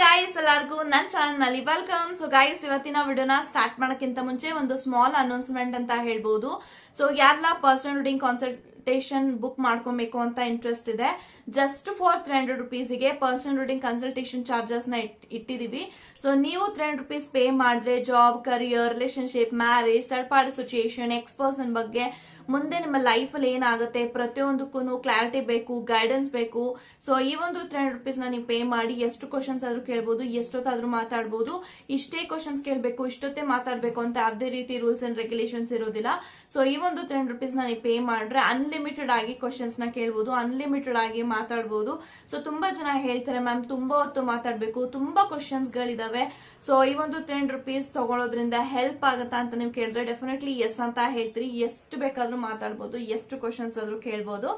Guys ಎಲ್ಲರಿಗೂ ನನ್ನ ಚಾನಲ್ನಲ್ಲಿ ವೆಲ್ಕಮ್ ಸೊ ಗಾಯ್ಸ್ ಇವತ್ತಿನ ವಿಡಿಯೋನ ಸ್ಟಾರ್ಟ್ ಮಾಡೋಕ್ಕಿಂತ ಮುಂಚೆ ಒಂದು ಸ್ಮಾಲ್ ಅನೌನ್ಸ್ಮೆಂಟ್ ಅಂತ ಹೇಳ್ಬೋದು. ಸೊ ಯಾರೆಲ್ಲ ಪರ್ಸನಲ್ ರೀಡಿಂಗ್ ಕನ್ಸಲ್ಟೇಷನ್ ಬುಕ್ ಮಾಡ್ಕೊಬೇಕು ಅಂತ ಇಂಟ್ರೆಸ್ಟ್ ಇದೆ ಜಸ್ಟ್ ಫಾರ್ ತ್ರೀ ಹಂಡ್ರೆಡ್ ರುಪೀಸ್ಗೆ ಪರ್ಸನಲ್ ರೀಡಿಂಗ್ ಕನ್ಸಲ್ಟೇಷನ್ ಚಾರ್ಜಸ್ನ ಇಟ್- ಇಟ್ಟಿದೀವಿ. ಸೊ ನೀವು ತ್ರೀ ಹಂಡ್ರೆಡ್ ರುಪೀಸ್ ಪೇ ಮಾಡಿದ್ರೆ job career relationship marriage third party situation ex person ಬಗ್ಗೆ ಮುಂದೆ ನಿಮ್ಮ ಲೈಫ್ ಅಲ್ಲಿ ಏನಾಗುತ್ತೆ? ಪ್ರತಿಯೊಂದಕ್ಕೂ ಕ್ಲಾರಿಟಿ ಬೇಕು ಗೈಡೆನ್ಸ್ ಬೇಕು. ಸೊ ಈ ಒಂದು ತ್ರೀ ಹಂಡ್ರೆಡ್ ರುಪೀಸ್ ನೀವು ಪೇ ಮಾಡಿ, ಎಷ್ಟು ಕ್ವಶನ್ಸ್ ಆದ್ರೂ ಕೇಳ್ಬೋದು, ಎಷ್ಟೊತ್ತಾದ್ರೂ ಮಾತಾಡಬಹುದು ಇಷ್ಟೇ ಕ್ವಶನ್ಸ್ ಕೇಳಬೇಕು, ಇಷ್ಟೊತ್ತೇ ಮಾತಾಡಬೇಕು ಅಂತ ಅದೇ ರೀತಿ ರೂಲ್ಸ್ ಅಂಡ್ ರೆಗ್ಯುಲೇಷನ್ಸ್ ಇರೋದಿಲ್ಲ. ಸೊ ಈ ಒಂದು ತ್ರೀ ಹಂಡ್ರೆಡ್ ರುಪೀಸ್ ನೀವು ಪೇ ಮಾಡಿದ್ರೆ ಅನ್ಲಿಮಿಟೆಡ್ ಆಗಿ ಕ್ವಶನ್ಸ್ನ ಕೇಳಬಹುದು ಅನ್ಲಿಮಿಟೆಡ್ ಆಗಿ ಮಾತಾಡಬಹುದು ಸೊ ತುಂಬಾ ಜನ ಹೇಳ್ತಾರೆ ಮ್ಯಾಮ್ ತುಂಬಾ ಹೊತ್ತು ಮಾತಾಡಬೇಕು, ತುಂಬಾ ಕ್ವಶನ್ಸ್ ಗಳಿದಾವೆ. ಸೊ ಈ ಒಂದು ಹಂಡ್ರೆಡ್ ರುಪೀಸ್ ತಗೊಳ್ಳೋದ್ರಿಂದ ಹೆಲ್ಪ್ ಆಗುತ್ತಾ ಅಂತ ನೀವು ಕೇಳಿದ್ರೆ ಡೆಫಿನೆಟ್ಲಿ ಎಸ್ ಅಂತ ಹೇಳ್ತೀರಿ. ಎಷ್ಟು ಬೇಕಾದ್ರೂ ಮಾತಾಡ್ಬೋದು, ಎಷ್ಟು ಕ್ವಶನ್ಸ್ ಆದ್ರೂ ಕೇಳ್ಬೋದು.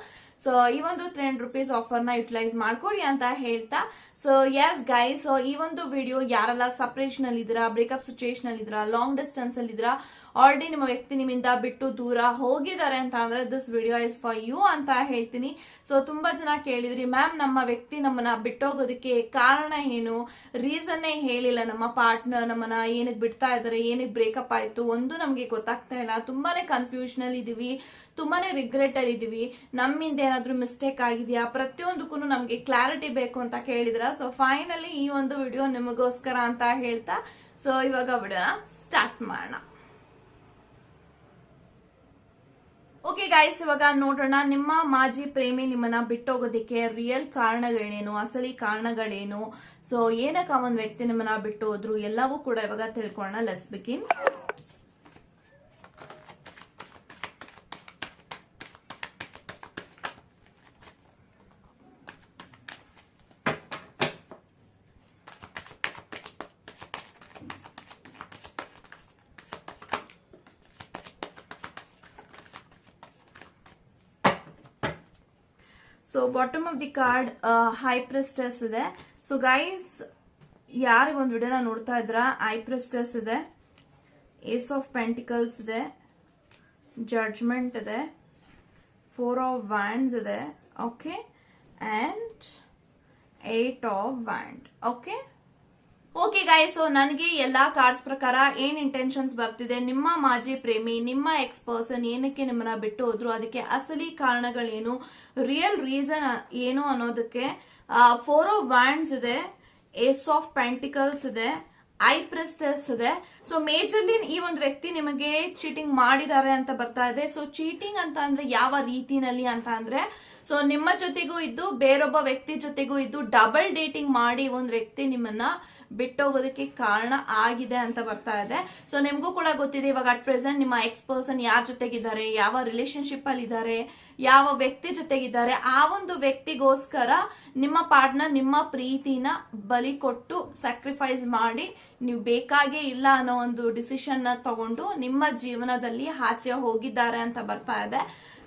ಸೊ ಈ ಒಂದು ಹಂಡ್ರೆಡ್ ರುಪೀಸ್ ಆಫರ್ನ ಯುಟಿಲೈಸ್ ಮಾಡ್ಕೊಳ್ಳಿ ಅಂತ ಹೇಳ್ತಾ. ಸೊ ಎಸ್ ಗೈಸ್ ಸೊ ಈ ಒಂದು ವಿಡಿಯೋ ಯಾರೆಲ್ಲ ಸಪರೇಷನ್ ಅಲ್ಲಿ ಇದ್ದೀರಾ ಬ್ರೇಕಪ್ ಸಿಚುಯೇಷನ್ ಅಲ್ಲಿ ಇದ್ದೀರಾ ಲಾಂಗ್ ಡಿಸ್ಟೆನ್ಸ್ ಅಲ್ಲಿ ಇದ್ದೀರಾ ಆಲ್ರೆಡಿ ನಿಮ್ಮ ವ್ಯಕ್ತಿ ನಿಮ್ಮಿಂದ ಬಿಟ್ಟು ದೂರ ಹೋಗಿದ್ದಾರೆ ಅಂತ ಅಂದ್ರೆ this video is for you ಅಂತ ಹೇಳ್ತೀನಿ. ಸೊ ತುಂಬಾ ಜನ ಕೇಳಿದ್ರಿ ಮ್ಯಾಮ್ ನಮ್ಮ ವ್ಯಕ್ತಿ ನಮ್ಮನ್ನ ಬಿಟ್ಟೋಗೋದಕ್ಕೆ ಕಾರಣ ಏನು? ರೀಸನ್ನೇ ಹೇಳಿಲ್ಲ, ನಮ್ಮ ಪಾರ್ಟ್ನರ್ ನಮ್ಮನ್ನ ಏನಕ್ಕೆ ಬಿಡ್ತಾ ಇದ್ದಾರೆ, ಏನಕ್ಕೆ ಬ್ರೇಕಪ್ ಆಯ್ತು ಒಂದು ನಮ್ಗೆ ಗೊತ್ತಾಗ್ತಾ ಇಲ್ಲ. ತುಂಬಾನೇ ಕನ್ಫ್ಯೂಷನ್ ಅಲ್ಲಿ ಇದೀವಿ, ತುಂಬಾನೇ ರಿಗ್ರೆಟ್ ಅಲ್ಲಿ ಇದೀವಿ. ನಮ್ಮಿಂದ ಏನಾದ್ರೂ ಮಿಸ್ಟೇಕ್ ಆಗಿದೆಯಾ? ಪ್ರತಿಯೊಂದಕ್ಕೂ ನಮ್ಗೆ ಕ್ಲಾರಿಟಿ ಬೇಕು ಅಂತ ಕೇಳಿದ್ರ. ಸೊ ಫೈನಲಿ ಈ ಒಂದು ವಿಡಿಯೋ ನಿಮಗೋಸ್ಕರ ಅಂತ ಹೇಳ್ತಾ ಸೊ ಇವಾಗ ವಿಡಿಯೋನ ಸ್ಟಾರ್ಟ್ ಮಾಡೋಣ. ಓಕೆ ಗಾಯ್ಸ್ ಇವಾಗ ನೋಡೋಣ. ನಿಮ್ಮ ಮಾಜಿ ಪ್ರೇಮಿ ನಿಮ್ಮನ್ನ ಬಿಟ್ಟೋಗೋದಿಕ್ಕೆ ರಿಯಲ್ ಕಾರಣಗಳೇನು, ಅಸಲಿ ಕಾರಣಗಳೇನು? ಸೊ ಏನಕ್ಕೆ ಒಂದು ವ್ಯಕ್ತಿ ನಿಮ್ಮನ್ನ ಬಿಟ್ಟು ಹೋದ್ರು ಎಲ್ಲವೂ ಕೂಡ ಇವಾಗ ತಿಳ್ಕೊಳ್ಳೋಣ. Let's begin so bottom of the card high priestess ಇದೆ. ಸೊ ಗೈಸ್ ಯಾರು ಒಂದು ವಿಡಿಯೋನ ನೋಡ್ತಾ ಇದ್ರ? ಐ ಪ್ರೆಸ್ಟಸ್ ಇದೆ. ಏಸ್ ಆಫ್ ಪೆಂಟಿಕಲ್ಸ್ ಇದೆ. ಜಡ್ಜ್ಮೆಂಟ್ ಇದೆ. ಫೋರ್ ಆಫ್ ವ್ಯಾಂಡ್ಸ್ ಇದೆ. Okay and eight of wand okay okay guys so ನನಗೆ ಎಲ್ಲಾ ಕಾರ್ಡ್ಸ್ ಪ್ರಕಾರ ಏನ್ ಇಂಟೆನ್ಷನ್ಸ್ ಬರ್ತಿದೆ, ನಿಮ್ಮ ಮಾಜಿ ಪ್ರೇಮಿ, ನಿಮ್ಮ ಎಕ್ಸ್ ಪರ್ಸನ್ ಏನಕ್ಕೆ ನಿಮ್ಮನ್ನ ಬಿಟ್ಟು ಹೋದ್ರು, ಅದಕ್ಕೆ ಅಸಲಿ ಕಾರಣಗಳೇನು ರಿಯಲ್ ರೀಸನ್ ಏನು ಅನ್ನೋದಕ್ಕೆ ಫೋರ್ ವ್ಯಾಂಡ್ಸ್ ಇದೆ ಏಸ್ ಆಫ್ ಪ್ಯಾಂಟಿಕಲ್ಸ್ ಇದೆ ಐ ಪ್ರೆಸ್ಟರ್ಸ್ ಇದೆ. ಸೊ ಮೇಜರ್ಲಿ ಈ ಒಂದು ವ್ಯಕ್ತಿ ನಿಮಗೆ ಚೀಟಿಂಗ್ ಮಾಡಿದ್ದಾರೆ ಅಂತ ಬರ್ತಾ ಇದೆ. ಸೊ ಚೀಟಿಂಗ್ ಅಂತ ಅಂದ್ರೆ ಯಾವ ರೀತಿನಲ್ಲಿ ಅಂತ ಅಂದ್ರೆ ಸೊ ನಿಮ್ಮ ಜೊತೆಗೂ ಇದ್ದು, ಬೇರೊಬ್ಬ ವ್ಯಕ್ತಿ ಜೊತೆಗೂ ಇದ್ದು ಡಬಲ್ ಡೇಟಿಂಗ್ ಮಾಡಿ ಒಂದು ವ್ಯಕ್ತಿ ನಿಮ್ಮನ್ನ ಬಿಟ್ಟೋಗೋದಕ್ಕೆ ಕಾರಣ ಆಗಿದೆ ಅಂತ ಬರ್ತಾ ಇದೆ. ಸೊ ನಿಮ್ಗೂ ಕೂಡ ಗೊತ್ತಿದೆ, ಇವಾಗ ಅಟ್ ಪ್ರೆಸೆಂಟ್ ನಿಮ್ಮ ಎಕ್ಸ್ ಪರ್ಸನ್ ಯಾರ ಜೊತೆಗಿದ್ದಾರೆ, ಯಾವ ರಿಲೇಶನ್ಶಿಪ್ ಅಲ್ಲಿ ಇದ್ದಾರೆ, ಯಾವ ವ್ಯಕ್ತಿ ಜೊತೆಗಿದ್ದಾರೆ, ಆ ಒಂದು ವ್ಯಕ್ತಿಗೋಸ್ಕರ ನಿಮ್ಮ ಪಾರ್ಟ್ನರ್ ನಿಮ್ಮ ಪ್ರೀತಿನ ಬಲಿ ಕೊಟ್ಟು ಸ್ಯಾಕ್ರಿಫೈಸ್ ಮಾಡಿ ನೀವು ಬೇಕಾಗೇ ಇಲ್ಲ ಅನ್ನೋ ಒಂದು ಡಿಸಿಷನ್ನ ತಗೊಂಡು ನಿಮ್ಮ ಜೀವನದಲ್ಲಿ ಆಚೆ ಹೋಗಿದ್ದಾರೆ ಅಂತ ಬರ್ತಾ ಇದೆ.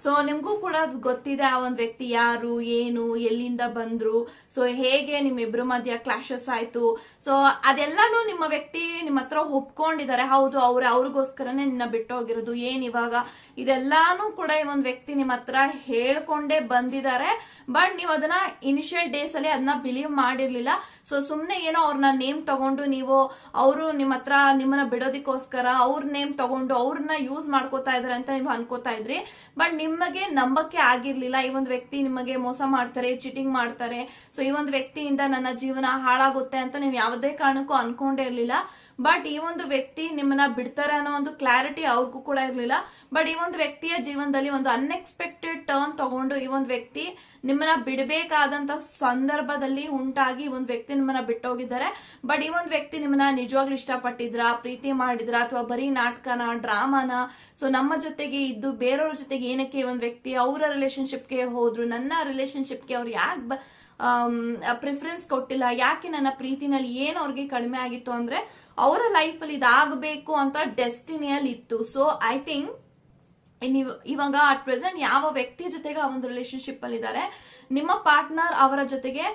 ಸೊ ನಿಮ್ಗೂ ಕೂಡ ಗೊತ್ತಿದೆ ಆ ಒಂದು ವ್ಯಕ್ತಿ ಯಾರು, ಏನು, ಎಲ್ಲಿಂದ ಬಂದ್ರು ಸೊ ಹೇಗೆ ನಿಮ್ಮಿಬ್ರು ಮಧ್ಯ ಕ್ಲಾಶಸ್ ಆಯ್ತು ಸೊ ಅದೆಲ್ಲಾನು ನಿಮ್ಮ ವ್ಯಕ್ತಿ ನಿಮ್ಮ ಹತ್ರ ಒಪ್ಕೊಂಡಿದ್ದಾರೆ. ಹೌದು, ಅವ್ರ, ಅವ್ರಿಗೋಸ್ಕರನೇ ನಿನ್ನ ಬಿಟ್ಟೋಗಿರೋದು, ಏನ್ ಇವಾಗ? ಇದೆಲ್ಲಾನು ಕೂಡ ಈ ಒಂದು ವ್ಯಕ್ತಿ ನಿಮ್ಮ ಹತ್ರ ಹೇಳ್ಕೊಂಡೇ ಬಂದಿದ್ದಾರೆ. ಬಟ್ ನೀವು ಅದನ್ನ ಇನಿಷಿಯಲ್ ಡೇಸ್ ಅಲ್ಲಿ ಅದನ್ನ ಬಿಲೀವ್ ಮಾಡಿರ್ಲಿಲ್ಲ. ಸೊ ಸುಮ್ನೆ ಏನೋ ಅವ್ರನ್ನ ನೇಮ್ ತಗೊಂಡು ನೀವು ಅವರು ನಿಮ್ಮ ಹತ್ರ ನಿಮ್ಮನ್ನ ಬಿಡೋದಿಕ್ಕೋಸ್ಕರ ಅವ್ರ ನೇಮ್ ತಗೊಂಡು ಅವ್ರನ್ನ ಯೂಸ್ ಮಾಡ್ಕೋತಾ ಇದಾರೆ ಅಂತ ನೀವು ಅನ್ಕೋತಾ ಇದ್ರಿ. ಬಟ್ ನಿಮಗೆ ನಂಬಕ್ಕೆ ಆಗಿರ್ಲಿಲ್ಲ. ಈ ಒಂದು ವ್ಯಕ್ತಿ ನಿಮಗೆ ಮೋಸ ಮಾಡ್ತಾರೆ ಚೀಟಿಂಗ್ ಮಾಡ್ತಾರೆ. ಸೊ ಈ ಒಂದು ವ್ಯಕ್ತಿಯಿಂದ ನನ್ನ ಜೀವನ ಹಾಳಾಗುತ್ತೆ ಅಂತ ನೀವು ಯಾವುದೇ ಕಾರಣಕ್ಕೂ ಅನ್ಕೊಂಡೇ ಇರ್ಲಿಲ್ಲ. ಬಟ್ ಈ ಒಂದು ವ್ಯಕ್ತಿ ನಿಮ್ಮನ್ನ ಬಿಡ್ತಾರೆ ಅನ್ನೋ ಒಂದು ಕ್ಲಾರಿಟಿ ಅವ್ರಿಗೂ ಕೂಡ ಇರ್ಲಿಲ್ಲ. ಬಟ್ ಈ ಒಂದು ವ್ಯಕ್ತಿಯ ಜೀವನದಲ್ಲಿ ಒಂದು ಅನ್ಎಕ್ಸ್ಪೆಕ್ಟೆಡ್ ಟರ್ನ್ ತಗೊಂಡು ಈ ಒಂದು ವ್ಯಕ್ತಿ ನಿಮ್ಮನ್ನ ಬಿಡಬೇಕಾದಂತ ಸಂದರ್ಭದಲ್ಲಿ ಉಂಟಾಗಿ ಒಂದು ವ್ಯಕ್ತಿ ನಿಮ್ಮನ್ನ ಬಿಟ್ಟೋಗಿದ್ದಾರೆ. ಬಟ್ ಈ ಒಂದು ವ್ಯಕ್ತಿ ನಿಮ್ಮನ್ನ ನಿಜವಾಗ್ಲೂ ಇಷ್ಟಪಟ್ಟಿದ್ರ? ಪ್ರೀತಿ ಮಾಡಿದ್ರ? ಅಥವಾ ಬರೀ ನಾಟಕನ ಡ್ರಾಮಾನ ಸೊ ನಮ್ಮ ಜೊತೆಗೆ ಇದ್ದು ಬೇರೆಯವ್ರ ಜೊತೆಗೆ ಏನಕ್ಕೆ ಈ ಒಂದು ವ್ಯಕ್ತಿ ಅವರ ರಿಲೇಶನ್ಶಿಪ್ಗೆ ಹೋದ್ರು, ನನ್ನ ರಿಲೇಶನ್ಶಿಪ್ಗೆ ಅವ್ರು ಯಾಕೆ ಪ್ರಿಫರೆನ್ಸ್ ಕೊಟ್ಟಿಲ್ಲ. ಯಾಕೆ ನನ್ನ ಪ್ರೀತಿನಲ್ಲಿ ಏನು ಅವ್ರಿಗೆ ಕಡಿಮೆ ಆಗಿತ್ತು ಅಂದ್ರೆ ಅವರ ಲೈಫ್ ಅಲ್ಲಿ ಇದಾಗಬೇಕು ಅಂತ ಡೆಸ್ಟಿನಿಯಲ್ಲಿ ಇತ್ತು. ಸೊ ಐ ಥಿಂಕ್ ನೀವು ಇವಾಗ ಅಟ್ ಪ್ರೆಸೆಂಟ್ ಯಾವ ವ್ಯಕ್ತಿ ಜೊತೆಗೆ ಆ ಒಂದು ರಿಲೇಶನ್ಶಿಪ್ ಅಲ್ಲಿ ಇದ್ದಾರೆ ನಿಮ್ಮ ಪಾರ್ಟ್ನರ್ ಅವರ ಜೊತೆಗೆ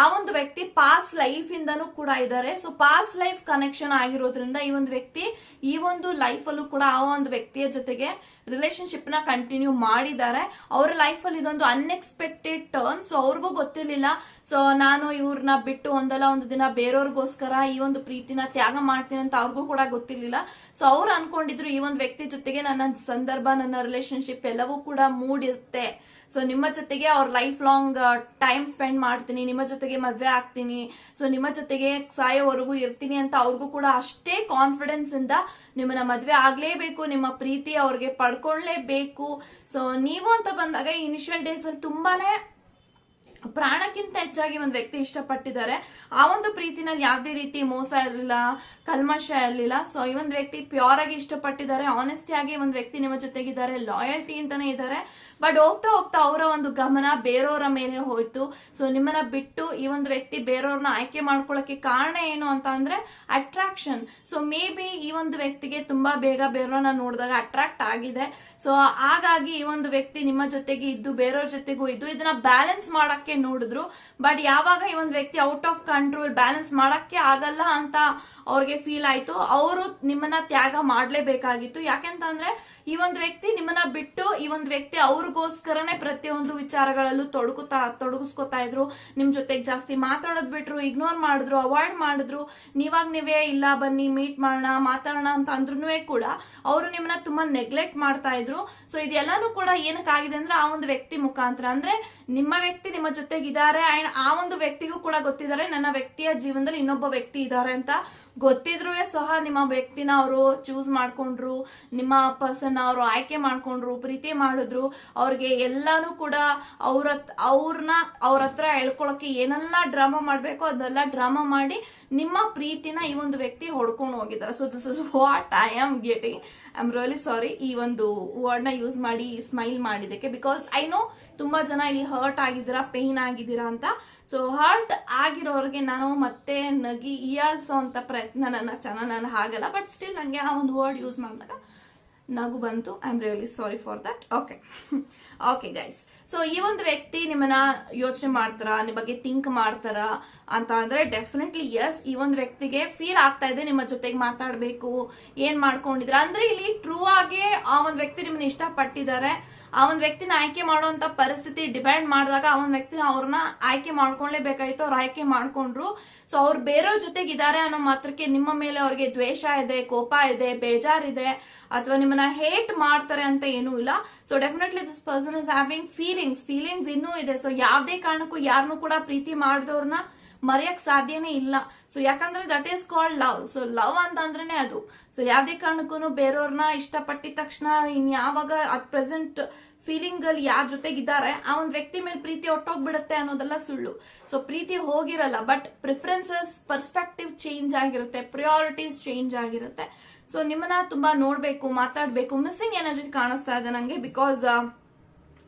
ಆ ಒಂದು ವ್ಯಕ್ತಿ ಪಾಸ್ ಲೈಫ್ ಇಂದನೂ ಕೂಡ ಇದ್ದಾರೆ ಸೊ ಪಾಸ್ ಲೈಫ್ ಕನೆಕ್ಷನ್ ಆಗಿರೋದ್ರಿಂದ ಈ ಒಂದು ವ್ಯಕ್ತಿ ಈ ಒಂದು ಲೈಫ್ ಅಲ್ಲೂ ಕೂಡ ಆ ಒಂದು ವ್ಯಕ್ತಿಯ ಜೊತೆಗೆ ರಿಲೇಶನ್ಶಿಪ್ನ ಕಂಟಿನ್ಯೂ ಮಾಡಿದ್ದಾರೆ. ಅವರ ಲೈಫ್ ಅಲ್ಲಿ ಇದೊಂದು ಅನ್ಎಕ್ಸ್ಪೆಕ್ಟೆಡ್ ಟರ್ನ್ ಸೊ ಅವ್ರಿಗೂ ಗೊತ್ತಿರಲಿಲ್ಲ. ಸೊ ನಾನು ಇವ್ರನ್ನ ಬಿಟ್ಟು ಒಂದಲ್ಲ, ಒಂದು ದಿನ ಬೇರೆಯವ್ರಿಗೋಸ್ಕರ ಈ ಒಂದು ಪ್ರೀತಿನ ತ್ಯಾಗ ಮಾಡ್ತೀನಿ ಅಂತ ಅವ್ರಿಗೂ ಕೂಡ ಗೊತ್ತಿರಲಿಲ್ಲ. ಸೊ ಅವ್ರು ಅನ್ಕೊಂಡಿದ್ರು ಈ ಒಂದು ವ್ಯಕ್ತಿ ಜೊತೆಗೆ ನನ್ನ ಸಂದರ್ಭ, ನನ್ನ ರಿಲೇಶನ್ಶಿಪ್ ಎಲ್ಲವೂ ಕೂಡ ಮೂಡಿರುತ್ತೆ. ಸೊ ನಿಮ್ಮ ಜೊತೆಗೆ ಅವ್ರ ಲೈಫ್ ಲಾಂಗ್ ಟೈಮ್ ಸ್ಪೆಂಡ್ ಮಾಡ್ತೀನಿ, ನಿಮ್ಮ ಜೊತೆಗೆ ಮದ್ವೆ ಆಗ್ತೀನಿ. ಸೊ ನಿಮ್ಮ ಜೊತೆಗೆ ಸಾಯೋವರೆಗೂ ಇರ್ತೀನಿ ಅಂತ ಅವ್ರಿಗೂ ಕೂಡ ಅಷ್ಟೇ ಕಾನ್ಫಿಡೆನ್ಸ್ ಇಂದ ನಿಮ್ಮನ್ನ ಮದ್ವೆ ಆಗ್ಲೇಬೇಕು, ನಿಮ್ಮ ಪ್ರೀತಿ ಅವ್ರಿಗೆ ಪಡ್ಕೊಳ್ಳೇಬೇಕು ಸೊ ನೀವು ಅಂತ ಬಂದಾಗ ಇನಿಷಿಯಲ್ ಡೇಸ್ ಅಲ್ಲಿ ತುಂಬಾನೇ ಪ್ರಾಣಕ್ಕಿಂತ ಹೆಚ್ಚಾಗಿ ಒಂದು ವ್ಯಕ್ತಿ ಇಷ್ಟಪಟ್ಟಿದ್ದಾರೆ. ಆ ಒಂದು ಪ್ರೀತಿನಲ್ಲಿ ಯಾವುದೇ ರೀತಿ ಮೋಸ ಇರಲಿಲ್ಲ, ಕಲ್ಮಶ ಇರಲಿಲ್ಲ. ಸೊ ಈ ಒಂದು ವ್ಯಕ್ತಿ ಪ್ಯೂರ್ ಆಗಿ ಇಷ್ಟಪಟ್ಟಿದ್ದಾರೆ. ಆನೆಸ್ಟಿ ಆಗಿ ಒಂದು ವ್ಯಕ್ತಿ ನಿಮ್ಮ ಜೊತೆಗಿದ್ದಾರೆ. ಲಾಯಲ್ಟಿ ಅಂತಾನೆ ಇದ್ದಾರೆ. ಬಟ್ ಹೋಗ್ತಾ ಹೋಗ್ತಾ ಅವರ ಒಂದು ಗಮನ ಬೇರೆಯವರ ಮೇಲೆ ಹೋಯ್ತು. ಸೊ ನಿಮ್ಮನ್ನ ಬಿಟ್ಟು ಈ ಒಂದು ವ್ಯಕ್ತಿ ಬೇರೆಯವ್ರನ್ನ ಆಯ್ಕೆ ಮಾಡ್ಕೊಳ್ಳೋಕೆ ಕಾರಣ ಏನು ಅಂತ ಅಂದ್ರೆ ಅಟ್ರಾಕ್ಷನ್ ಸೊ ಮೇ ಬಿ ಈ ಒಂದು ವ್ಯಕ್ತಿಗೆ ತುಂಬಾ ಬೇಗ ಬೇರೆಯವ್ರನ್ನ ನೋಡಿದಾಗ ಅಟ್ರಾಕ್ಟ್ ಆಗಿದೆ. ಸೊ ಹಾಗಾಗಿ ಈ ಒಂದು ವ್ಯಕ್ತಿ ನಿಮ್ಮ ಜೊತೆಗೆ ಇದ್ದು ಬೇರೆಯವ್ರ ಜೊತೆಗೂ ಇದ್ದು, ಇದನ್ನ ಬ್ಯಾಲೆನ್ಸ್ ಮಾಡಕ್ಕೆ ನೋಡಿದ್ರು. ಬಟ್ ಯಾವಾಗ ಈ ಒಂದು ವ್ಯಕ್ತಿ ಔಟ್ ಆಫ್ ಕಂಟ್ರೋಲ್ ಬ್ಯಾಲೆನ್ಸ್ ಮಾಡಕ್ಕೆ ಆಗಲ್ಲ ಅಂತ ಅವ್ರಿಗೆ ಫೀಲ್ ಆಯ್ತು. ಅವರು ನಿಮ್ಮನ್ನ ತ್ಯಾಗ ಮಾಡ್ಲೇಬೇಕಾಗಿತ್ತು. ಯಾಕೆಂತಂದ್ರೆ ಈ ಒಂದು ವ್ಯಕ್ತಿ ನಿಮ್ಮನ್ನ ಬಿಟ್ಟು ಈ ಒಂದು ವ್ಯಕ್ತಿ ಅವ್ರಿಗೋಸ್ಕರನೇ ಪ್ರತಿಯೊಂದು ವಿಚಾರಗಳಲ್ಲೂ ತೊಡಗುತ್ತಾ, ತೊಡಗಿಸ್ಕೊತಾ ಇದ್ರು. ನಿಮ್ ಜೊತೆಗೆ ಜಾಸ್ತಿ ಮಾತಾಡೋದ್ ಬಿಟ್ರು ಇಗ್ನೋರ್ ಮಾಡಿದ್ರು ಅವಾಯ್ಡ್ ಮಾಡಿದ್ರು. ನೀವಾಗ ನೀವೇ ಇಲ್ಲ, ಬನ್ನಿ ಮೀಟ್ ಮಾಡೋಣ, ಮಾತಾಡೋಣ ಅಂತ ಅಂದ್ರೂ ಕೂಡ ಅವರು ನಿಮ್ಮನ್ನ ತುಂಬಾ ನೆಗ್ಲೆಕ್ಟ್ ಮಾಡ್ತಾ ಇದ್ರು. ಸೊ ಇದೆಲ್ಲಾನು ಕೂಡ ಏನಕ್ಕಾಗಿದೆ ಅಂದ್ರೆ ಆ ಒಂದು ವ್ಯಕ್ತಿ ಮುಖಾಂತರ. ಅಂದ್ರೆ ನಿಮ್ಮ ವ್ಯಕ್ತಿ ನಿಮ್ಮ ಜೊತೆಗಿದ್ದಾರೆ. ಅಂಡ್ ಆ ಒಂದು ವ್ಯಕ್ತಿಗೂ ಕೂಡ ಗೊತ್ತಿದ್ದಾರೆ. ನನ್ನ ವ್ಯಕ್ತಿಯ ಜೀವನದಲ್ಲಿ ಇನ್ನೊಬ್ಬ ವ್ಯಕ್ತಿ ಇದ್ದಾರೆ ಅಂತ ಗೊತ್ತಿದ್ರು ಸಹ ನಿಮ್ಮ ವ್ಯಕ್ತಿನ ಅವರು ಚೂಸ್ ಮಾಡ್ಕೊಂಡ್ರು, ನಿಮ್ಮ ಪರ್ಸನ್ ಅವರು ಆಯ್ಕೆ ಮಾಡ್ಕೊಂಡ್ರು, ಪ್ರೀತಿ ಮಾಡಿದ್ರು, ಅವ್ರಿಗೆ ಎಲ್ಲಾನು ಕೂಡ ಅವ್ರ ಅವ್ರನ್ನ ಅವ್ರ ಹತ್ರ ಹೇಳ್ಕೊಳಕ್ಕೆ ಏನೆಲ್ಲ ಡ್ರಾಮಾ ಮಾಡಬೇಕು ಅದನ್ನೆಲ್ಲ ಡ್ರಾಮಾ ಮಾಡಿ ನಿಮ್ಮ ಪ್ರೀತಿನ ಈ ಒಂದು ವ್ಯಕ್ತಿ ಹೊಡ್ಕೊಂಡು ಹೋಗಿದ್ದಾರೆ so this is what I am getting I am really sorry ಈ ಒಂದು ವರ್ಡ್ನ ಯೂಸ್ ಮಾಡಿ ಸ್ಮೈಲ್ ಮಾಡಿದ್ದಕ್ಕೆ ಬಿಕಾಸ್ ಐ ನೋ ತುಂಬಾ ಜನ ಇಲ್ಲಿ ಹರ್ಟ್ ಆಗಿದ್ದೀರಾ ಪೇನ್ ಆಗಿದ್ದೀರಾ ಅಂತ. ಸೊ ಹರ್ಟ್ ಆಗಿರೋರಿಗೆ ನಾನು ಮತ್ತೆ ನಗಿ ಇಯಾಳ್ಸೋ ಅಂತ ಪ್ರಯತ್ನ ನನ್ನ ಚೆನ್ನಾಗಿ ನಾನು ಹಾಗಲ್ಲ ಬಟ್ ಸ್ಟಿಲ್ ನನಗೆ ಆ ಒಂದು ವರ್ಡ್ ಯೂಸ್ ಮಾಡಿದಾಗ ನಗು ಬಂತು. I am really sorry for that okay okay guys so ಈ ಒಂದು ವ್ಯಕ್ತಿ ನಿಮ್ಮನ್ನ ಯೋಚನೆ ಮಾಡ್ತಾರಾ, ನಿಮ್ಮ ಬಗ್ಗೆ ಥಿಂಕ್ ಮಾಡ್ತಾರಾ ಅಂತ ಅಂದ್ರೆ ಡೆಫಿನೆಟ್ಲಿ ಎಸ್ ಈ ಒಂದು ವ್ಯಕ್ತಿಗೆ ಫೀಲ್ ಆಗ್ತಾ ಇದೆ ನಿಮ್ಮ ಜೊತೆಗೆ ಮಾತಾಡಬೇಕು, ಏನ್ ಮಾಡ್ಕೊಂಡಿದ್ರ. ಅಂದ್ರೆ ಇಲ್ಲಿ ಟ್ರೂ ಆಗಿ ಆ ಒಂದು ವ್ಯಕ್ತಿ ನಿಮ್ಮನ್ನ ಇಷ್ಟಪಟ್ಟಿದ್ದಾರೆ. ಆ ಒಂದು ವ್ಯಕ್ತಿನ ಆಯ್ಕೆ ಮಾಡುವಂತ ಪರಿಸ್ಥಿತಿ ಡಿಪೆಂಡ್ ಮಾಡಿದಾಗ ಆ ಒಂದು ವ್ಯಕ್ತಿ ಅವ್ರನ್ನ ಆಯ್ಕೆ ಮಾಡ್ಕೊಳ್ಳೇಬೇಕಾಯ್ತು ಅವ್ರು ಆಯ್ಕೆ ಮಾಡ್ಕೊಂಡ್ರು. ಸೊ ಅವ್ರು ಬೇರೆಯವ್ರ ಜೊತೆಗೆ ಇದಾರೆ ಅನ್ನೋ ಮಾತ್ರಕ್ಕೆ ನಿಮ್ಮ ಮೇಲೆ ಅವ್ರಿಗೆ ದ್ವೇಷ ಇದೆ, ಕೋಪ ಇದೆ, ಬೇಜಾರಿದೆ, ಅಥವಾ ನಿಮ್ಮನ್ನ ಹೇಟ್ ಮಾಡ್ತಾರೆ ಅಂತ ಏನೂ ಇಲ್ಲ. So definitely this person is having feelings feelings ಇನ್ನೂ ಇದೆ. ಸೊ ಯಾವುದೇ ಕಾರಣಕ್ಕೂ ಯಾರನ್ನೂ ಕೂಡ ಪ್ರೀತಿ ಮಾಡಿದವ್ರನ್ನ ಮರೆಯಕ್ ಸಾಧ್ಯನೇ ಇಲ್ಲ. ಸೊ ಯಾಕಂದ್ರೆ that is called love so love ಅಂತ ಅದು. ಸೊ ಯಾವ್ದೇ ಕಾರಣಕ್ಕೂ ಬೇರೆಯವ್ರನ್ನ ಇಷ್ಟಪಟ್ಟಿದ ತಕ್ಷಣ ಇನ್ ಯಾವಾಗ ಅಟ್ ಪ್ರೆಸೆಂಟ್ ಫೀಲಿಂಗ್ ಅಲ್ಲಿ ಯಾರ ಜೊತೆಗಿದ್ದಾರೆ, ಆ ಒಂದು ವ್ಯಕ್ತಿ ಮೇಲೆ ಪ್ರೀತಿ ಒಟ್ಟೋಗ್ಬಿಡುತ್ತೆ ಅನ್ನೋದೆಲ್ಲ ಸುಳ್ಳು. ಸೊ ಪ್ರೀತಿ ಹೋಗಿರಲ್ಲ ಬಟ್ ಪ್ರಿಫರೆನ್ಸಸ್ ಪರ್ಸ್ಪೆಕ್ಟಿವ್ ಚೇಂಜ್ ಆಗಿರುತ್ತೆ ಪ್ರಿಯಾರಿಟೀಸ್ ಚೇಂಜ್ ಆಗಿರುತ್ತೆ. ಸೊ ನಿಮ್ಮನ್ನ ತುಂಬಾ ನೋಡ್ಬೇಕು, ಮಾತಾಡ್ಬೇಕು ಮಿಸ್ಸಿಂಗ್ ಎನರ್ಜಿ ಕಾಣಿಸ್ತಾ ಇದೆ ನಂಗೆ ಬಿಕಾಸ್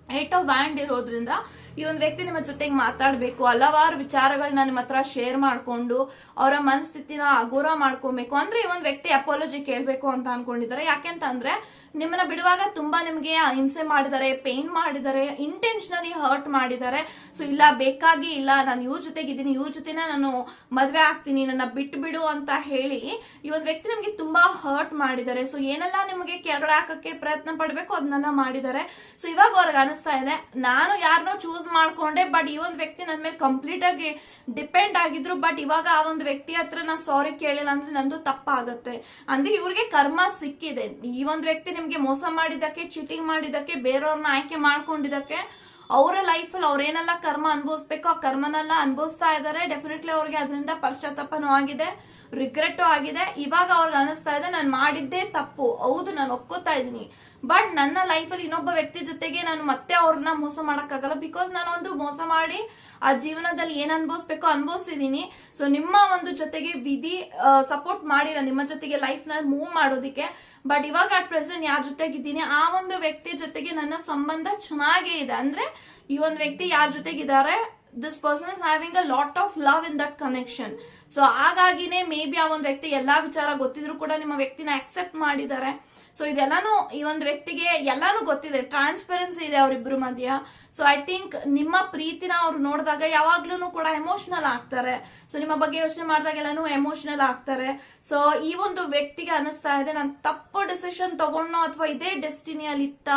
ಏಟ್ ಆಫ್ ವ್ಯಾಂಡ್ ಇರೋದ್ರಿಂದ ಈ ಒಂದು ವ್ಯಕ್ತಿ ನಿಮ್ಮ ಜೊತೆಗೆ ಮಾತಾಡಬೇಕು, ಹಲವಾರು ವಿಚಾರಗಳನ್ನ ನಿಮ್ಮ ಹತ್ರ ಶೇರ್ ಮಾಡ್ಕೊಂಡು, ಅವರ ಮನಸ್ಥಿತಿನ ಅಗೋರ ಮಾಡ್ಕೊಬೇಕು. ಅಂದ್ರೆ ಈ ಒಂದು ವ್ಯಕ್ತಿ ಅಪಾಲಜಿ ಕೇಳಬೇಕು ಅಂತ ಅನ್ಕೊಂಡಿದ್ದಾರೆ. ಯಾಕೆಂತ ಅಂದ್ರೆ ನಿಮ್ಮನ್ನ ಬಿಡುವಾಗ ತುಂಬಾ ನಿಮಗೆ ಹಿಂಸೆ ಮಾಡಿದ್ದಾರೆ ಪೇನ್ ಮಾಡಿದ್ದಾರೆ ಇಂಟೆನ್ಷನಲಿ ಹರ್ಟ್ ಮಾಡಿದ್ದಾರೆ. ಸೊ ಇಲ್ಲ, ಬೇಕಾಗಿ ಇಲ್ಲ, ನಾನು ಇವ್ರ ಜೊತೆಗಿದ್ದೀನಿ ಇವ್ರ ಜೊತೆನ ನಾನು ಮದ್ವೆ ಆಗ್ತೀನಿ, ನನ್ನ ಬಿಟ್ಟು ಬಿಡು ಅಂತ ಹೇಳಿ ಈ ಒಂದು ವ್ಯಕ್ತಿ ನಿಮಗೆ ತುಂಬಾ ಹರ್ಟ್ ಮಾಡಿದ್ದಾರೆ. ಸೊ ಏನೆಲ್ಲ ನಿಮಗೆ ಕೆಳಗಡೆ ಹಾಕಕ್ಕೆ ಪ್ರಯತ್ನ ಪಡಬೇಕು ಅದನ್ನೆಲ್ಲ ಮಾಡಿದ್ದಾರೆ. ಸೊ ಇವಾಗ ಅವ್ರಿಗೆ ಅನಿಸ್ತಾ ಇದೆ, ನಾನು ಯಾರನ್ನೋ ಚೂಸ್ ಮಾಡ್ಕೊಂಡೆ ಬಟ್ ಈ ಒಂದು ವ್ಯಕ್ತಿ ನನ್ನ ಮೇಲೆ ಕಂಪ್ಲೀಟ್ ಆಗಿ ಡಿಪೆಂಡ್ ಆಗಿದ್ರು ಬಟ್ ಇವಾಗ ಆ ಒಂದು ವ್ಯಕ್ತಿ ಹತ್ರ ನಾನು ಸಾರಿ ಕೇಳಿಲ್ಲ ಅಂದ್ರೆ ನಂದು ತಪ್ಪಾಗತ್ತೆ. ಅಂದ್ರೆ ಇವ್ರಿಗೆ ಕರ್ಮ ಸಿಕ್ಕಿದೆ. ಈ ಒಂದು ವ್ಯಕ್ತಿ ನಿಮ್ಗೆ ಮೋಸ ಮಾಡಿದಕ್ಕೆ ಚೀಟಿಂಗ್ ಮಾಡಿದಕ್ಕೆ ಬೇರೆಯವ್ರನ್ನ ಆಯ್ಕೆ ಮಾಡ್ಕೊಂಡಿದ್ದಕ್ಕೆ ಅವರ ಲೈಫ್ ಅಲ್ಲಿ ಅವ್ರೇನೆಲ್ಲ ಕರ್ಮ ಅನ್ಭವಿಸ್ಬೇಕು ಆ ಕರ್ಮನೆಲ್ಲ ಅನುಭವಿಸ್ತಾ ಇದಾರೆ. ಡೆಫಿನೆಟ್ಲಿ ಅವ್ರಿಗೆ ಅದರಿಂದ ಪಶ್ಚಾತ್ತಾಪನೂ ಆಗಿದೆ ರಿಗ್ರೆಟ್ ಆಗಿದೆ. ಇವಾಗ ಅವ್ರಿಗೆ ಅನಿಸ್ತಾ ಇದೆ, ನಾನು ಮಾಡಿದ್ದೇ ತಪ್ಪು. ಹೌದು, ನಾನು ಒಪ್ಕೋತಾ ಇದ್ದೀನಿ. ಬಟ್ ನನ್ನ ಲೈಫಲ್ಲಿ ಇನ್ನೊಬ್ಬ ವ್ಯಕ್ತಿ ಜೊತೆಗೆ ನಾನು ಮತ್ತೆ ಅವ್ರನ್ನ ಮೋಸ ಮಾಡಕ್ಕಾಗಲ್ಲ. ಬಿಕಾಸ್ ನಾನು ಒಂದು ಮೋಸ ಮಾಡಿ ಆ ಜೀವನದಲ್ಲಿ ಏನ್ ಅನ್ಭವಿಸ್ಬೇಕೋ ಅನ್ಭವಿಸಿದೀನಿ. ಸೊ ನಿಮ್ಮ ಒಂದು ಜೊತೆಗೆ ವಿಧಿ ಸಪೋರ್ಟ್ ಮಾಡಿಲ್ಲ ನಿಮ್ಮ ಜೊತೆಗೆ ಲೈಫ್ನ ಮೂವ್ ಮಾಡೋದಕ್ಕೆ. ಬಟ್ ಇವಾಗ ಅಟ್ ಪ್ರೆಸೆಂಟ್ ಯಾರ ಜೊತೆಗಿದ್ದೀನಿ? ಆ ಒಂದು ವ್ಯಕ್ತಿ ಜೊತೆಗೆ ನನ್ನ ಸಂಬಂಧ ಚೆನ್ನಾಗೇ ಇದೆ. ಅಂದ್ರೆ ಈ ಒಂದು ವ್ಯಕ್ತಿ ಯಾರ ಜೊತೆಗಿದ್ದಾರೆ? This person is having a lot of love in that connection so ಹಾಗಾಗಿನೇ ಮೇ ಬಿ ಆ ಒಂದು ವ್ಯಕ್ತಿ ಎಲ್ಲಾ ವಿಚಾರ ಗೊತ್ತಿದ್ರು ಕೂಡ ನಿಮ್ಮ ವ್ಯಕ್ತಿನ ಅಕ್ಸೆಪ್ಟ್ ಮಾಡಿದ್ದಾರೆ. ಸೊ ಇದೆಲ್ಲಾನು ಈ ಒಂದು ವ್ಯಕ್ತಿಗೆ ಎಲ್ಲಾನು ಗೊತ್ತಿದೆ. ಟ್ರಾನ್ಸ್ಪರೆನ್ಸಿ ಇದೆ ಅವರಿಬ್ರು ಮಧ್ಯ. ಸೊ ಐ ಥಿಂಕ್ ನಿಮ್ಮ ಪ್ರೀತಿನ ಅವ್ರು ನೋಡಿದಾಗ ಯಾವಾಗ್ಲೂ ಕೂಡ ಎಮೋಷನಲ್ ಆಗ್ತಾರೆ. ಸೊ ನಿಮ್ಮ ಬಗ್ಗೆ ಯೋಚನೆ ಮಾಡಿದಾಗೆಲ್ಲಾನು ಎಮೋಷನಲ್ ಆಗ್ತಾರೆ. ಸೊ ಈ ಒಂದು ವ್ಯಕ್ತಿಗೆ ಅನಿಸ್ತಾ ಇದೆ, ನಾನು ತಪ್ಪು ಡಿಸಿಷನ್ ತಗೊಂಡೋ ಅಥವಾ ಇದೇ ಡೆಸ್ಟಿನಿಯಲ್ಲಿ ಇತ್ತ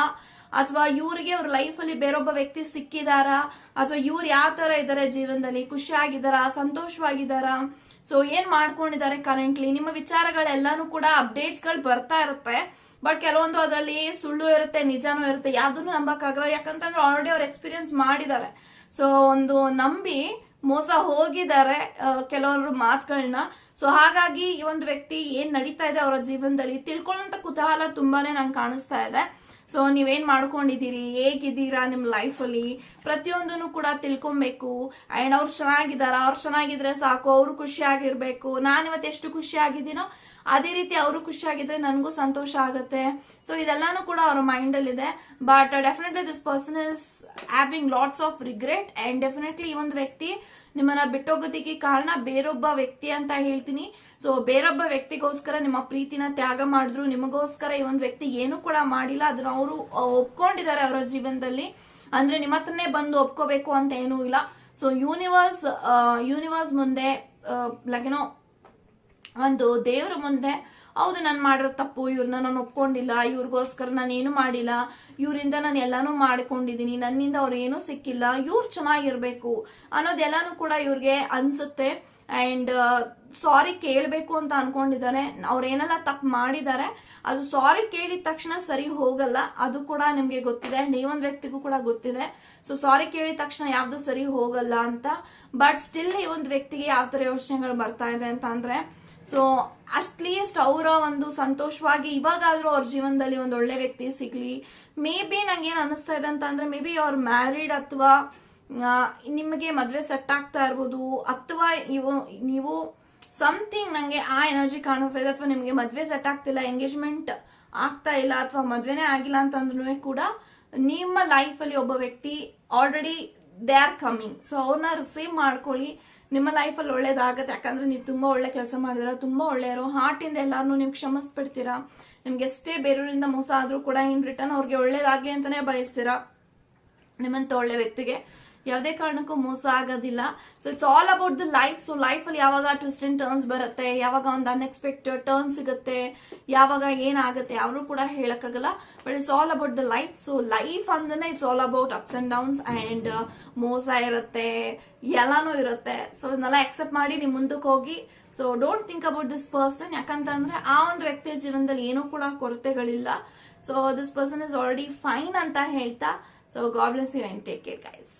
ಅಥವಾ ಇವ್ರಿಗೆ ಅವ್ರ ಅಲ್ಲಿ ಬೇರೊಬ್ಬ ವ್ಯಕ್ತಿ ಸಿಕ್ಕಿದಾರಾ? ಅಥವಾ ಇವ್ರು ಯಾವ ತರ ಇದಾರೆ ಜೀವನದಲ್ಲಿ? ಖುಷಿಯಾಗಿದ್ದಾರಾ ಸಂತೋಷವಾಗಿದ್ದಾರಾ ಸೊ ಏನ್ ಮಾಡ್ಕೊಂಡಿದ್ದಾರೆ ಕರೆಂಟ್ಲಿ ನಿಮ್ಮ ವಿಚಾರಗಳೆಲ್ಲಾನು ಕೂಡ ಅಪ್ಡೇಟ್ಸ್ಗಳು ಬರ್ತಾ ಇರುತ್ತೆ. ಬಟ್ ಕೆಲವೊಂದು ಅದರಲ್ಲಿ ಸುಳ್ಳು ಇರುತ್ತೆ, ನಿಜಾನೂ ಇರುತ್ತೆ, ಯಾವ್ದನ್ನು ನಂಬಕ್ಕಾಗಲ್ಲ. ಯಾಕಂತಂದ್ರೆ ಆಲ್ರೆಡಿ ಅವ್ರು ಎಕ್ಸ್ಪೀರಿಯನ್ಸ್ ಮಾಡಿದ್ದಾರೆ. ಸೊ ಒಂದು ನಂಬಿ ಮೋಸ ಹೋಗಿದ್ದಾರೆ ಕೆಲವರು ಮಾತುಗಳನ್ನ ಸೊ ಹಾಗಾಗಿ ಈ ಒಂದು ವ್ಯಕ್ತಿ ಏನ್ ನಡೀತಾ ಇದೆ ಅವರ ಜೀವನದಲ್ಲಿ ತಿಳ್ಕೊಳ್ಳೋಂತ ಕುತೂಹಲ ತುಂಬಾನೇ ನಂಗೆ ಕಾಣಿಸ್ತಾ ಇದೆ. ಸೊ ನೀವೇನ್ ಮಾಡ್ಕೊಂಡಿದ್ದೀರಿ? ಹೇಗಿದ್ದೀರಾ ನಿಮ್ ಲೈಫಲ್ಲಿ ಪ್ರತಿಯೊಂದನ್ನು ಕೂಡ ತಿಳ್ಕೊಬೇಕು. ಅಂಡ್ ಅವ್ರು ಚೆನ್ನಾಗಿದಾರ, ಅವ್ರು ಚೆನ್ನಾಗಿದ್ರೆ ಸಾಕು, ಅವ್ರು ಖುಷಿಯಾಗಿರ್ಬೇಕು ನಾನು ಇವತ್ತು ಎಷ್ಟು ಖುಷಿಯಾಗಿದ್ದೀನೋ ಅದೇ ರೀತಿ ಅವರು ಖುಷಿಯಾಗಿದ್ರೆ ನನಗೂ ಸಂತೋಷ ಆಗುತ್ತೆ. ಸೊ ಇದೆಲ್ಲಾನು ಕೂಡ ಅವ್ರ ಮೈಂಡ್ ಅಲ್ಲಿ ಇದೆ but definitely this person is having lots of regret and definitely ಈ ಒಂದು ವ್ಯಕ್ತಿ ನಿಮ್ಮನ್ನ ಬಿಟ್ಟೋಗೋದಕ್ಕೆ ಕಾರಣ ಬೇರೊಬ್ಬ ವ್ಯಕ್ತಿ ಅಂತ ಹೇಳ್ತೀನಿ. ಸೊ ಬೇರೊಬ್ಬ ವ್ಯಕ್ತಿಗೋಸ್ಕರ ನಿಮ್ಮ ಪ್ರೀತಿನ ತ್ಯಾಗ ಮಾಡಿದ್ರು. ನಿಮಗೋಸ್ಕರ ಈ ಒಂದು ವ್ಯಕ್ತಿ ಏನು ಕೂಡ ಮಾಡಿಲ್ಲ. ಅದನ್ನ ಅವರು ಒಪ್ಕೊಂಡಿದ್ದಾರೆ ಅವರ ಜೀವನದಲ್ಲಿ. ಅಂದ್ರೆ ನಿಮ್ಮ ಹತ್ರನೇ ಬಂದು ಒಪ್ಕೋಬೇಕು ಅಂತ ಏನೂ ಇಲ್ಲ. ಸೊ ಯೂನಿವರ್ಸ್ ಯೂನಿವರ್ಸ್ ಮುಂದೆ ಲೈಕ್ ಏನೋ ಒಂದು ದೇವರ ಮುಂದೆ ಹೌದು, ನಾನು ಮಾಡಿರೋ ತಪ್ಪು ಇವ್ರನ್ನ ನಾನು ಒಪ್ಕೊಂಡಿಲ್ಲ, ಇವ್ರಿಗೋಸ್ಕರ ನಾನು ಏನು ಮಾಡಿಲ್ಲ, ಇವರಿಂದ ನಾನು ಎಲ್ಲಾನು ಮಾಡ್ಕೊಂಡಿದೀನಿ, ನನ್ನಿಂದ ಅವ್ರು ಏನೂ ಸಿಕ್ಕಿಲ್ಲ, ಇವ್ರು ಚೆನ್ನಾಗಿರ್ಬೇಕು ಅನ್ನೋದೆಲ್ಲಾನು ಕೂಡ ಇವ್ರಿಗೆ ಅನ್ಸುತ್ತೆ. ಅಂಡ್ ಸಾರಿ ಕೇಳಬೇಕು ಅಂತ ಅನ್ಕೊಂಡಿದ್ದಾರೆ. ಅವ್ರೇನೆಲ್ಲ ತಪ್ಪು ಮಾಡಿದ್ದಾರೆ, ಅದು ಸಾರಿ ಕೇಳಿದ ತಕ್ಷಣ ಸರಿ ಹೋಗಲ್ಲ, ಅದು ಕೂಡ ನಿಮ್ಗೆ ಗೊತ್ತಿದೆ ಅಂಡ್ ಈ ಒಂದು ವ್ಯಕ್ತಿಗೂ ಕೂಡ ಗೊತ್ತಿದೆ. ಸೊ ಸಾರಿ ಕೇಳಿದ ತಕ್ಷಣ ಯಾವ್ದು ಸರಿ ಹೋಗಲ್ಲ ಅಂತ ಬಟ್ ಸ್ಟಿಲ್ ಈ ಒಂದು ವ್ಯಕ್ತಿಗೆ ಯಾವ ತರ ಯೋಚನೆಗಳು ಬರ್ತಾ ಇದೆ ಅಂತ ಅಂದ್ರೆ ಸೊ ಅಟ್ಲೀಸ್ಟ್ ಅವರ ಒಂದು ಸಂತೋಷವಾಗಿ ಇವಾಗಾದ್ರೂ ಅವ್ರ ಜೀವನದಲ್ಲಿ ಒಂದು ಒಳ್ಳೆ ವ್ಯಕ್ತಿ ಸಿಗ್ಲಿ. ಮೇ ಬಿ ನಂಗೆ ಏನ್ ಅನಿಸ್ತಾ ಇದೆ ಅಂತ ಅಂದ್ರೆ ಮೇ ಬಿ ಅವ್ರ ಮ್ಯಾರಿಡ್ ಅಥವಾ ನಿಮಗೆ ಮದ್ವೆ ಸೆಟ್ ಆಗ್ತಾ ಇರ್ಬೋದು, ಅಥವಾ ಇವು, ನೀವು ಸಮಥಿಂಗ್ ನಂಗೆ ಆ ಎನರ್ಜಿ ಕಾಣಿಸ್ತಾ ಇದೆ, ಅಥವಾ ನಿಮಗೆ ಮದ್ವೆ ಸೆಟ್ ಆಗ್ತಿಲ್ಲ ಎಂಗೇಜ್ಮೆಂಟ್ ಆಗ್ತಾ ಇಲ್ಲ, ಅಥವಾ ಮದ್ವೆನೇ ಆಗಿಲ್ಲ ಅಂತಂದ್ರೂ ಕೂಡ ನಿಮ್ಮ ಲೈಫ್ ಅಲ್ಲಿ ಒಬ್ಬ ವ್ಯಕ್ತಿ already they are coming so ಅವ್ರನ್ನ ರಿಸೀವ್ ಮಾಡ್ಕೊಳ್ಳಿ. ನಿಮ್ಮ ಲೈಫಲ್ಲಿ ಒಳ್ಳೇದಾಗತ್ತೆ. ಯಾಕಂದ್ರೆ ನೀವು ತುಂಬಾ ಒಳ್ಳೆ ಕೆಲಸ ಮಾಡಿದಿರ, ತುಂಬಾ ಒಳ್ಳೆಯರು ಹಾರ್ಟಿಂದ ಇಂದ ಎಲ್ಲಾರನು ನೀವು ಕ್ಷಮಿಸ್ಬಿಡ್ತೀರಾ? ನಿಮ್ಗೆ ಎಷ್ಟೇ ಬೇರೆಯವರಿಂದ ಮೋಸ ಆದ್ರೂ ಕೂಡ ಇನ್ ರಿಟರ್ನ್ ಅವ್ರಿಗೆ ಒಳ್ಳೇದಾಗಲಿ ಅಂತಾನೆ ಬಯಸ್ತೀರಾ? ನಿಮ್ಮಂತ ಒಳ್ಳೆ ವ್ಯಕ್ತಿಗೆ. ಯಾವುದೇ ಕಾರಣಕ್ಕೂ ಮೋಸ ಆಗೋದಿಲ್ಲ. So it's all about the life so life ಅಲ್ಲಿ ಯಾವಾಗ ಟ್ವಿಸ್ಟ್ ಅಂಡ್ ಟರ್ನ್ಸ್ ಬರುತ್ತೆ, ಯಾವಾಗ ಒಂದು ಅನ್ಎಕ್ಸ್ಪೆಕ್ಟೆಡ್ ಟರ್ನ್ ಸಿಗುತ್ತೆ, ಯಾವಾಗ ಏನಾಗುತ್ತೆ ಅವರು ಕೂಡ ಹೇಳಕ್ಕಾಗಲ್ಲ. But it's all about the life so life ಅಂದ್ರೆ it's all about ups and downs and ಮೋಸ ಇರುತ್ತೆ, ಎಲ್ಲಾನು ಇರುತ್ತೆ. ಸೊ ಇದನ್ನೆಲ್ಲ ಅಕ್ಸೆಪ್ಟ್ ಮಾಡಿ ನೀವು ಮುಂದಕ್ಕೆ ಹೋಗಿ. So don't think about this person ಯಾಕಂತಂದ್ರೆ ಆ ಒಂದು ವ್ಯಕ್ತಿಯ ಜೀವನದಲ್ಲಿ ಏನೂ ಕೂಡ ಕೊರತೆಗಳಿಲ್ಲ. So this person is already fine ಅಂತ ಹೇಳ್ತಾ. So god bless bless you and take care guys